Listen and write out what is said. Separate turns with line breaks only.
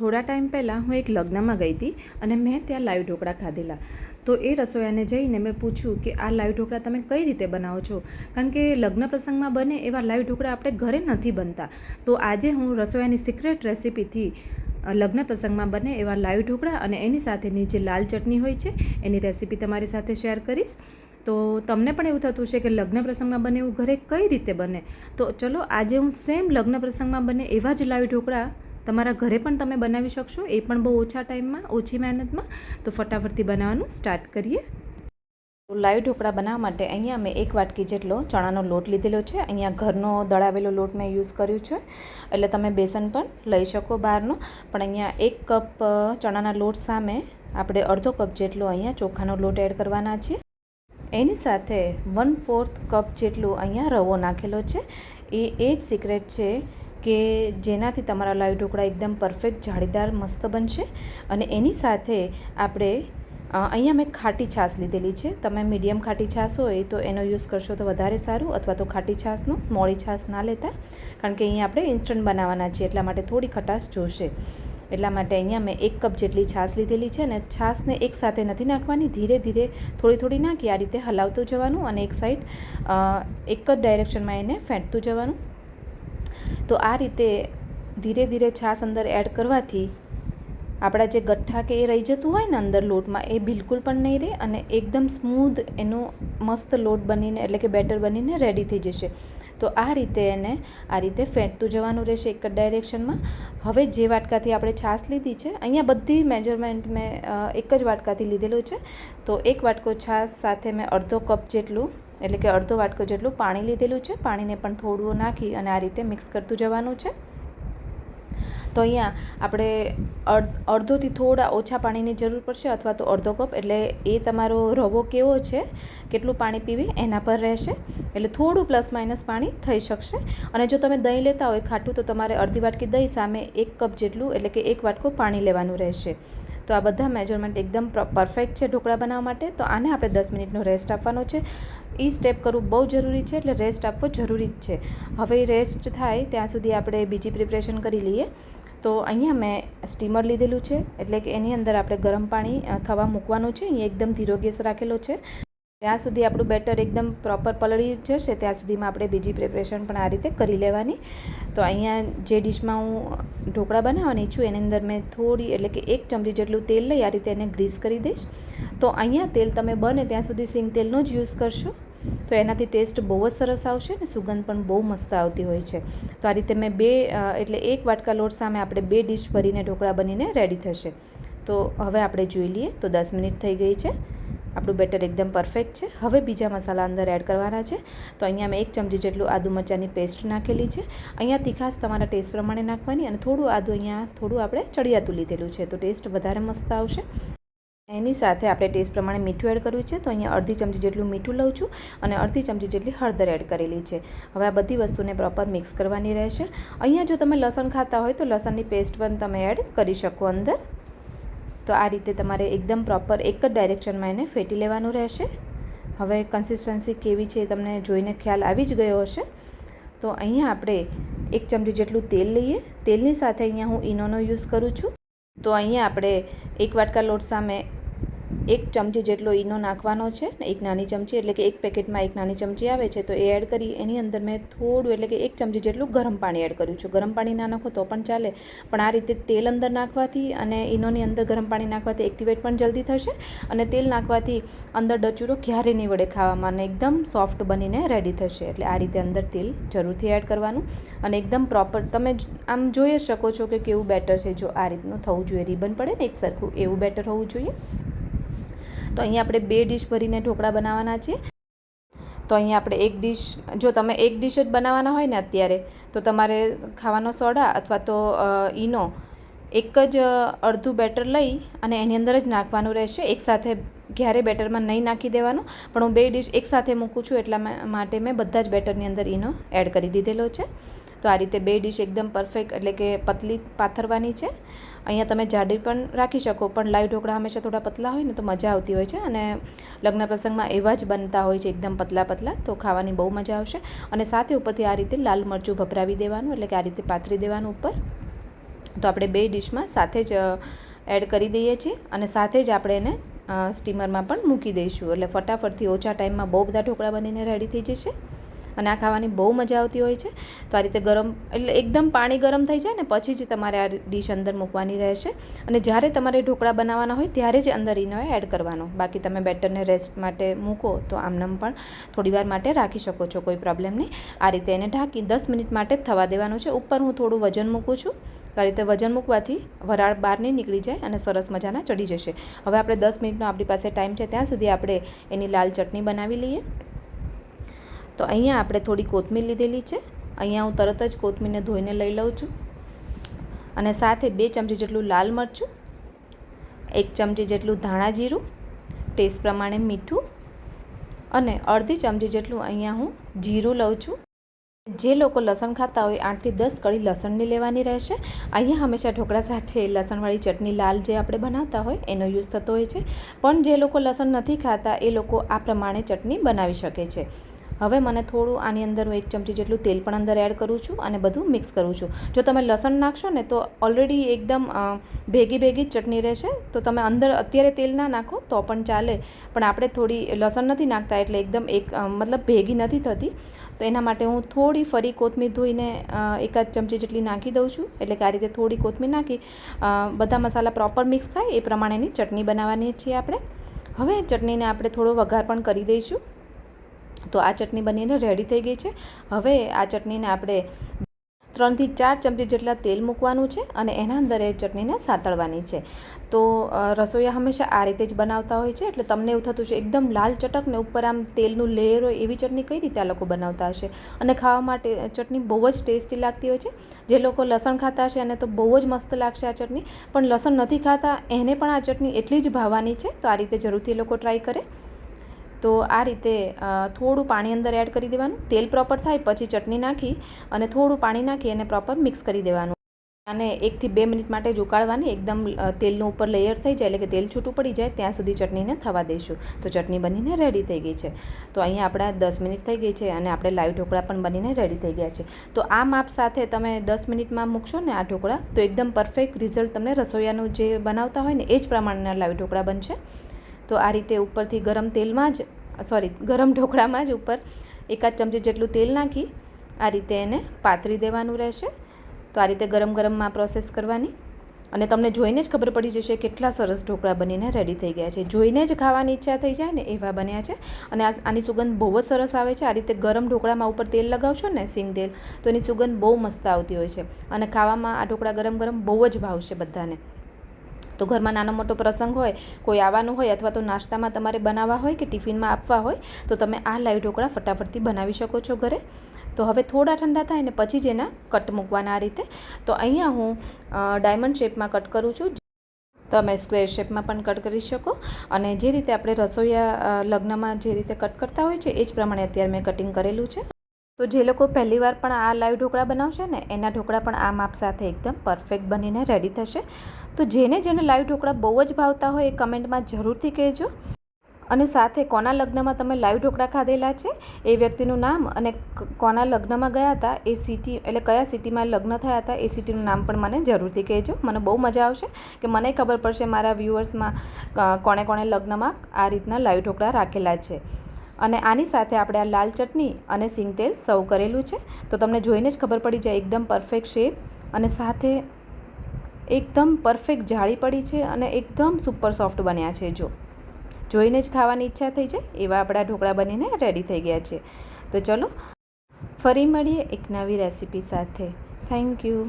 થોડા ટાઈમ પહેલાં હું એક લગ્નમાં ગઈ હતી અને મેં ત્યાં લાઈવ ઢોકળા ખાધેલા. તો એ રસોઈયાને જઈને મેં પૂછ્યું કે આ લાઈવ ઢોકળા તમે કઈ રીતે બનાવો છો? કારણ કે લગ્ન પ્રસંગમાં બને એવા લાઈવ ઢોકળા આપણે ઘરે નથી બનતા. તો આજે હું રસોઈયાની સિક્રેટ રેસિપીથી લગ્ન પ્રસંગમાં બને એવા લાઈવ ઢોકળા અને એની સાથેની જે લાલ ચટણી હોય છે, એની રેસિપી તમારી સાથે શેર કરીશ. તો તમને પણ એવું થતું છે કે લગ્ન પ્રસંગમાં બને એવું ઘરે કઈ રીતે બને? તો ચલો આજે હું સેમ લગ્ન પ્રસંગમાં બને એવા જ લાઈવ ઢોકળા તમારા ઘરે પણ તમે બનાવી શકશો, એ પણ બહુ ઓછા ટાઈમમાં, ઓછી મહેનતમાં. તો ફટાફટથી બનાવવાનું સ્ટાર્ટ કરીએ. તો લાઈવ ઢોકળા બનાવવા માટે અહીંયા મેં એક વાટકી જેટલો ચણાનો લોટ લીધેલો છે. અહીંયા ઘરનો દળાવેલો લોટ મેં યુઝ કર્યું છે. એટલે તમે બેસન પણ લઈ શકો બહારનો. પણ અહીંયા એક કપ ચણાના લોટ સામે આપણે અડધો કપ જેટલો અહીંયા ચોખાનો લોટ એડ કરવાના છે. એની સાથે વન ફોર્થ કપ જેટલું અહીંયા રવો નાખેલો છે. એ એ જ સિક્રેટ છે કે જેનાથી તમારા લાઈવ ઢોકળા એકદમ પરફેક્ટ જાળીદાર મસ્ત બનશે. અને એની સાથે આપણે અહીંયા મેં ખાટી છાશ લીધેલી છે. તમે મીડિયમ ખાટી છાશ હોય તો એનો યુઝ કરશો તો વધારે સારું અથવા તો ખાટી છાશનો, મોળી છાશ ના લેતા. કારણ કે અહીંયા આપણે ઇન્સ્ટન્ટ બનાવવાના છીએ એટલા માટે થોડી ખટાશ જોશે. એટલા માટે અહીંયા મેં એક કપ જેટલી છાશ લીધેલી છે અને છાશને એક સાથે નથી નાખવાની. ધીરે ધીરે થોડી થોડી નાખી, આ રીતે હલાવતું જવાનું અને એક સાઈડ એક જ ડાયરેક્શનમાં એને ફેંટતું જવાનું. તો આ રીતે ધીરે ધીરે છાશ અંદર એડ કરવાથી આપણા જે ગઠ્ઠા કે એ રહી જતું હોય ને અંદર લોટમાં, એ બિલકુલ પણ નહીં રહે અને એકદમ સ્મૂધ એનો મસ્ત લોટ બનીને, એટલે કે બેટર બનીને રેડી થઈ જશે. તો આ રીતે એને આ રીતે ફેંટતું જવાનું રહેશે એક જ ડાયરેક્શનમાં હવે જે વાટકાથી આપણે છાશ લીધી છે, અહીંયા બધી મેજરમેન્ટ મેં એક જ વાટકાથી લીધેલું છે. તો એક વાટકો છાશ સાથે મેં અડધો કપ જેટલું એટલે કે અડધો વાટકો જેટલું પાણી લીધેલું છે. પાણીને પણ થોડું નાખી અને આ રીતે મિક્સ કરતું જવાનું છે. તો અહીંયા આપણે અડ, અડધોથી થોડા ઓછા પાણીની જરૂર પડશે અથવા તો અડધો કપ. એટલે એ તમારો રવો કેવો છે, કેટલું પાણી પીવે એના પર રહેશે. એટલે થોડું પ્લસ માઇનસ પાણી થઈ શકશે. અને જો તમે દહીં લેતા હોય ખાટું, તો તમારે અડધી વાટકી દહીં સામે એક કપ જેટલું એટલે કે એક વાટકો પાણી લેવાનું રહેશે. તો આ બધા મેજરમેન્ટ એકદમ પરફેક્ટ છે ઢોકળા બનાવવા માટે. તો આને આપણે દસ મિનિટનો રેસ્ટ આપવાનો છે. એ સ્ટેપ કરવું બહુ જરૂરી છે એટલે રેસ્ટ આપવો જરૂરી જ છે. હવે રેસ્ટ થાય ત્યાં સુધી આપણે બીજી પ્રિપરેશન કરી લઈએ. તો અહીંયા મેં સ્ટીમર લીધેલું છે. એટલે કે એની અંદર આપણે ગરમ પાણી થવા મૂકવાનું છે. અહીંયા એકદમ ધીરો ગેસ રાખેલો છે. ત્યાં સુધી આપણું બેટર એકદમ પ્રોપર પલળી જશે, ત્યાં સુધીમાં આપણે બીજી પ્રિપરેશન પણ આ રીતે કરી લેવાની. તો અહીંયા જે ડિશમાં હું ઢોકળા બનાવવાની છું, એની અંદર મેં થોડી, એટલે કે એક ચમચી જેટલું તેલ લઈ આ રીતે એને ગ્રીસ કરી દઈશ. તો અહીંયા તેલ તમે બને ત્યાં સુધી સિંગ તેલનો જ યુઝ કરશો. તો એનાથી ટેસ્ટ બહુ જ સરસ આવશે અને સુગંધ પણ બહુ મસ્ત આવતી હોય છે. તો આ રીતે મેં બે એટલે એક વાટકા લોટ સામે આપણે બે ડીશ ભરીને ઢોકળા બનીને રેડી થશે. તો હવે આપણે જોઈ લઈએ. તો દસ મિનિટ થઈ ગઈ છે. આપણું બેટર એકદમ પરફેક્ટ છે. હવે બીજા મસાલા અંદર એડ કરવાના છે. તો અહીંયા મેં એક ચમચી જેટલું આદુ મરચાંની પેસ્ટ નાખેલી છે. અહીંયા તીખાસ તમારા ટેસ્ટ પ્રમાણે નાખવાની અને થોડું આદુ અહીંયા થોડું આપણે ચડિયાતું લીધેલું છે. તો ટેસ્ટ વધારે મસ્ત આવશે. એની સાથે આપણે ટેસ્ટ પ્રમાણે મીઠું એડ કર્યું છે. તો અહીંયા અડધી ચમચી જેટલું મીઠું લઉં છું અને અડધી ચમચી જેટલી હળદર એડ કરેલી છે. હવે આ બધી વસ્તુને પ્રોપર મિક્સ કરવાની રહેશે. અહીંયા જો તમે લસણ ખાતા હોય તો લસણની પેસ્ટ પણ તમે એડ કરી શકો અંદર. તો આ રીતે તમારે એકદમ પ્રોપર એક જ ડાયરેક્શનમાં એને ફેટી લેવાનું રહેશે. હવે કન્સિસ્ટન્સી કેવી છે એ તમને જોઈને ખ્યાલ આવી જ ગયો હશે. તો અહીંયા આપણે એક ચમચી જેટલું તેલ લઈએ. તેલની સાથે અહીંયા હું ઈનોનો યુઝ કરું છું. તો અહીંયા આપણે એક વાટકા લોટ સામે એક ચમચી જેટલો ઈનો નાખવાનો છે, એક નાની ચમચી એટલે કે એક પેકેટમાં એક નાની ચમચી આવે છે, તો એ એડ કરી, એની અંદર મેં થોડું એટલે કે એક ચમચી જેટલું ગરમ પાણી એડ કર્યું છું. ગરમ પાણી ના નાખો તો પણ ચાલે, પણ આ રીતે તેલ અંદર નાખવાથી અને ઈનોની અંદર ગરમ પાણી નાખવાથી એક્ટિવેટ પણ જલ્દી થશે અને તેલ નાખવાથી અંદર ડચુરો ક્યારેય નહીં વડે ખાવામાં અને એકદમ સોફ્ટ બનીને રેડી થશે. એટલે આ રીતે અંદર તેલ જરૂરથી એડ કરવાનું અને એકદમ પ્રોપર તમે આમ જોઈ શકો છો કે કેવું બેટર છે. જો આ રીતનું થવું જોઈએ રિબન પડે ને એક સરખું, એવું બેટર હોવું જોઈએ. તો અહીંયા આપણે બે ડીશ ભરીને ઢોકળા બનાવવાના છે તો અહીંયા આપણે એક ડીશ જો તમે એક ડીશ જ બનાવવાના હોય ને અત્યારે, તો તમારે ખાવાનો સોડા અથવા તો ઈનો એક જ અડધું બેટર લઈ અને એની અંદર જ નાખવાનું રહેશે. એકસાથે ક્યારે બેટરમાં નહીં નાખી દેવાનું, પણ હું બે ડીશ એકસાથે મૂકું છું એટલા માટે મેં બધા જ બેટરની અંદર ઈનો એડ કરી દીધેલો છે. તો આ રીતે બે ડીશ એકદમ પરફેક્ટ એટલે કે પતલી પાથરવાની છે. અહીંયા તમે જાડી પણ રાખી શકો, પણ લાઈવ ઢોકળા હંમેશા થોડા પતલા હોય ને તો મજા આવતી હોય છે અને લગ્ન પ્રસંગમાં એવા જ બનતા હોય છે એકદમ પતલા પતલા, તો ખાવાની બહુ મજા આવશે. અને સાથે ઉપરથી આ રીતે લાલ મરચું ભભરાવી દેવાનું એટલે કે આ રીતે પાથરી દેવાનું ઉપર. તો આપણે બે ડીશમાં સાથે જ એડ કરી દઈએ છીએ અને સાથે જ આપણે એને સ્ટીમરમાં પણ મૂકી દઈશું. એટલે ફટાફટથી ઓછા ટાઈમમાં બહુ બધા ઢોકળા બનીને રેડી થઈ જશે. અને આ ખાવાની બહુ મજા આવતી હોય છે. તો આ રીતે ગરમ, એટલે એકદમ પાણી ગરમ થઈ જાય ને પછી જ તમારે આ ડીશ અંદર મૂકવાની રહેશે. અને જ્યારે તમારે ઢોકળા બનાવવાના હોય ત્યારે જ અંદર ઈનો એડ કરવાનો. બાકી તમે બેટરને રેસ્ટ માટે મૂકો તો આમનામ પણ થોડીવાર માટે રાખી શકો છો, કોઈ પ્રોબ્લેમ નહીં. આ રીતે એને ઢાંકી દસ મિનિટ માટે જ થવા દેવાનું છે. ઉપર હું થોડું વજન મૂકું છું. તો આ રીતે વજન મૂકવાથી વરાળ બહાર નહીં નીકળી જાય અને સરસ મજાના ચડી જશે. હવે આપણે દસ મિનિટનો આપણી પાસે ટાઈમ છે. ત્યાં સુધી આપણે એની લાલ ચટણી બનાવી લઈએ. તો અહીંયા આપણે થોડી કોથમીર લીધેલી છે. અહીંયા હું તરત જ કોથમીરને ધોઈને લઈ લઉં છું. અને સાથે બે ચમચી જેટલું લાલ મરચું, એક ચમચી જેટલું ધાણા જીરું, ટેસ્ટ પ્રમાણે મીઠું અને અડધી ચમચી જેટલું અહીંયા હું જીરું લઉં છું. જે લોકો લસણ ખાતા હોય આઠથી દસ કળી લસણની લેવાની રહેશે. અહીંયા હંમેશા ઢોકળા સાથે લસણવાળી ચટણી લાલ જે આપણે બનાવતા હોય એનો યુઝ થતો હોય છે. પણ જે લોકો લસણ નથી ખાતા એ લોકો આ પ્રમાણે ચટણી બનાવી શકે છે. હવે મને થોડું આની અંદર હું એક ચમચી જેટલું તેલ પણ અંદર એડ કરું છું અને બધું મિક્સ કરું છું. જો તમે લસણ નાખશો ને તો ઓલરેડી એકદમ ભેગી ભેગી ચટણી રહેશે. તો તમે અંદર અત્યારે તેલ ના નાખો તો પણ ચાલે. પણ આપણે થોડી લસણ નથી નાખતા એટલે એકદમ એક મતલબ ભેગી નથી થતી. તો એના માટે હું થોડી ફરી કોથમીર ધોઈને એકાદ ચમચી જેટલી નાખી દઉં છું. એટલે કે આ રીતે થોડી કોથમીર નાખી બધા મસાલા પ્રોપર મિક્સ થાય. એ પ્રમાણેની ચટણી બનાવવાની છીએ આપણે. હવે ચટણીને આપણે થોડો વઘાર પણ કરી દઈશું. તો આ ચટણી બનીને રેડી થઈ ગઈ છે. હવે આ ચટણીને આપણે ત્રણથી ચાર ચમચી જેટલા તેલ મૂકવાનું છે અને એના અંદર એ ચટણીને સાતળવાની છે. તો રસોઈયા હંમેશા આ રીતે જ બનાવતા હોય છે એટલે તમને એવું થતું છે એકદમ લાલ ચટક ને ઉપર આમ તેલનું લેયર હોય એવી ચટણી કઈ રીતે આ લોકો બનાવતા હશે? અને ખાવા માટે ચટણી બહુ જ ટેસ્ટી લાગતી હોય છે. જે લોકો લસણ ખાતા હશે એને તો બહુ જ મસ્ત લાગશે આ ચટણી. પણ લસણ નથી ખાતા, એને પણ આ ચટણી એટલી જ ભાવવાની છે. તો આ રીતે જરૂરથી લોકો ટ્રાય કરે. તો આ રીતે થોડું પાણી અંદર એડ કરી દેવાનું. તેલ પ્રોપર થાય પછી ચટણી નાખી અને થોડું પાણી નાખી અને પ્રોપર મિક્સ કરી દેવાનું. અને એકથી બે મિનિટ માટે જ એકદમ તેલનું ઉપર લેયર થઈ જાય એટલે કે તેલ છૂટું પડી જાય, ત્યાં સુધી ચટણીને થવા દઈશું તો ચટણી બનીને રેડી થઈ ગઈ છે. તો અહીંયા આપણા દસ મિનિટ થઈ ગઈ છે અને આપણે લાઈવ ઢોકળા પણ બનીને રેડી થઈ ગયા છે. તો આ માપ સાથે તમે દસ મિનિટમાં મૂકશો ને આ ઢોકળા, તો એકદમ પરફેક્ટ રિઝલ્ટ તમને રસોઈયાનું જે બનાવતા હોય ને એ જ પ્રમાણેના લાઈવ ઢોકળા બનશે. તો આ રીતે ઉપરથી ગરમ તેલમાં જ સોરી ગરમ ઢોકળામાં જ ઉપર એકાદ ચમચી જેટલું તેલ નાખી આ રીતે એને પાથરી દેવાનું રહેશે. તો આ રીતે ગરમ ગરમમાં પ્રોસેસ કરવાની. અને તમને જોઈને જ ખબર પડી જશે કેટલા સરસ ઢોકળા બનીને રેડી થઈ ગયા છે. જોઈને જ ખાવાની ઈચ્છા થઈ જાય ને એવા બન્યા છે. અને આ, આની સુગંધ બહુ જ સરસ આવે છે. આ રીતે ગરમ ઢોકળામાં ઉપર તેલ લગાવશો ને સિંગ તેલ, તો એની સુગંધ બહુ મસ્ત આવતી હોય છે. અને ખાવામાં આ ઢોકળા ગરમ ગરમ બહુ જ ભાવશે બધાને. તો ઘરમાં નાનો મોટો પ્રસંગ હોય, કોઈ આવવાનું હોય અથવા તો નાસ્તામાં તમારે બનાવવા હોય કે ટિફિનમાં આપવા હોય, તો તમે આ લાઈવ ઢોકળા ફટાફટથી બનાવી શકો છો ઘરે. તો હવે થોડા ઠંડા થાય ને પછી જ એના કટ મૂકવાના આ રીતે. તો અહીંયા હું ડાયમંડ શેપમાં કટ કરું છું. તમે સ્ક્વેર શેપમાં પણ કટ કરી શકો. અને જે રીતે આપણે રસોઈયા લગ્નમાં જે રીતે કટ કરતા હોય છે, એ જ પ્રમાણે અત્યારે મેં કટિંગ કરેલું છે. તો જે લોકો પહેલીવાર પણ આ લાઈવ ઢોકળા બનાવશે ને, એના ઢોકળા પણ આ માપ સાથે એકદમ પરફેક્ટ બનીને રેડી થશે. તો જેને જેને લાઈવ ઢોકળા બહુ જ ભાવતા હોય એ કમેન્ટમાં જરૂરથી કહેજો. અને સાથે કોના લગ્નમાં તમે લાઈવ ઢોકળા ખાધેલા છે, એ વ્યક્તિનું નામ અને કોના લગ્નમાં ગયા હતા, એ સિટી એટલે કયા સિટીમાં લગ્ન થયા હતા, એ સિટીનું નામ પણ મને જરૂરથી કહેજો. મને બહુ મજા આવશે કે મને ખબર પડશે મારા વ્યૂઅર્સમાં કોણે કોણે લગ્નમાં આ રીતના લાઈવ ઢોકળા રાખેલા છે. અને આની સાથે આપણે આ લાલ ચટણી અને સિંગ તેલ સર્વ કરેલું છે. તો તમને જોઈને જ ખબર પડી જાય એકદમ પરફેક્ટ શેપ અને સાથે એકદમ પરફેક્ટ જાળી પડી છે અને એકદમ સુપર સોફ્ટ બન્યા છે જો. જોઈને જ ખાવાની ઈચ્છા થઈ જાય એવા આપણા ઢોકળા બનીને રેડી થઈ ગયા છે. તો ચલો, ફરી મળીએ એક નવી રેસીપી સાથે. Thank you